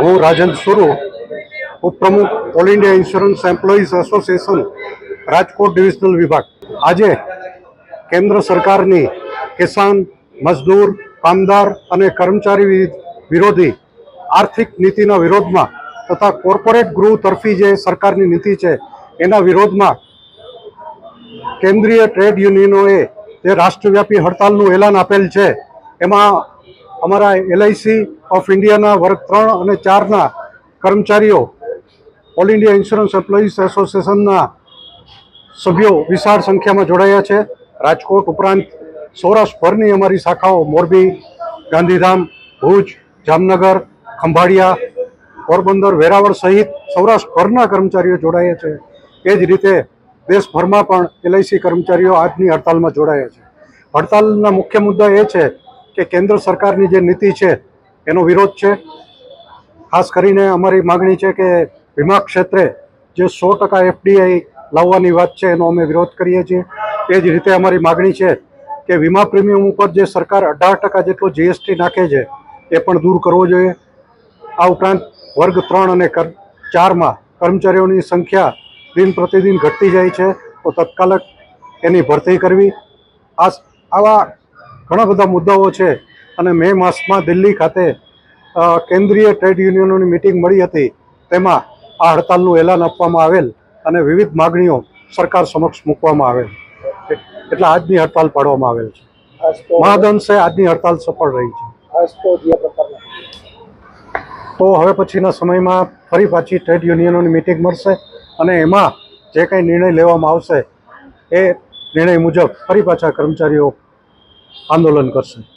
હું રાજન સુરુ ઉપપ્રમુખ all India insurance employees association, Rajkot divisional વિભાગ. આજે કેન્દ્ર સરકારની કિસાન, મજદૂર, કામદાર અને કર્મચારી વિરોધી આર્થિક નીતિના વિરોધમાં તથા કોર્પોરેટ ગૃહ તરફી જે સરકારની નીતિ છે, એના વિરોધમાં કેન્દ્રીય ટ્રેડ યુનિયનોએ જે રાષ્ટ્રવ્યાપી હડતાલનું એલાન આપેલ છે, એમાં અમારા એલઆઈસી ઓફ ઇન્ડિયાના વર્ગ ત્રણ અને ચારના કર્મચારીઓ ઓલ ઇન્ડિયા ઇન્સ્યોરન્સ એમ્પ્લોઈઝ એસોસિએશનના સભ્યો વિશાળ સંખ્યામાં જોડાયા છે. રાજકોટ ઉપરાંત સૌરાષ્ટ્રભરની અમારી શાખાઓ મોરબી, ગાંધીધામ, ભુજ, જામનગર, ખંભાળિયા, પોરબંદર, વેરાવળ સહિત સૌરાષ્ટ્રભરના કર્મચારીઓ જોડાયા છે. એ જ રીતે દેશભરમાં પણ એલઆઈસી કર્મચારીઓ આજની હડતાલમાં જોડાયા છે. હડતાલના મુખ્ય મુદ્દા એ છે કે કેન્દ્ર સરકારની જે નીતિ છે, એનો વિરોધ છે. ખાસ કરીને અમારી માગણી છે કે વીમા ક્ષેત્રે જે સો ટકા એફડીઆઈ લાવવાની વાત છે, એનો અમે વિરોધ કરીએ છીએ. એ જ રીતે અમારી માગણી છે કે વીમા પ્રીમિયમ ઉપર જે સરકાર અઢાર ટકા જેટલો જીએસટી નાખે છે, એ પણ દૂર કરવો જોઈએ. આ ઉપરાંત વર્ગ ત્રણ અને કર, ચારમાં કર્મચારીઓની સંખ્યા દિન પ્રતિદિન ઘટતી જાય છે, તો તત્કાલક એની ભરતી કરવી. આ આવા ઘણા બધા મુદ્દાઓ છે. અને મે માસમાં દિલ્હી ખાતે કેન્દ્રીય ટ્રેડ યુનિયનોની મિટિંગ મળી હતી. તેમાં આ હડતાલનું એલાન આપવામાં આવેલ અને વિવિધ માગણીઓ સરકાર સમક્ષ મૂકવામાં આવેલ. એટલે આજની હડતાલ પાડવામાં આવેલ છે. મહાદંશે આજની હડતાલ સફળ રહી છે. તો હવે પછીના સમયમાં ફરી પાછી ટ્રેડ યુનિયનોની મિટિંગ મળશે અને એમાં જે કંઈ નિર્ણય લેવામાં આવશે એ નિર્ણય મુજબ ફરી પાછા કર્મચારીઓ આંદોલન કરશે.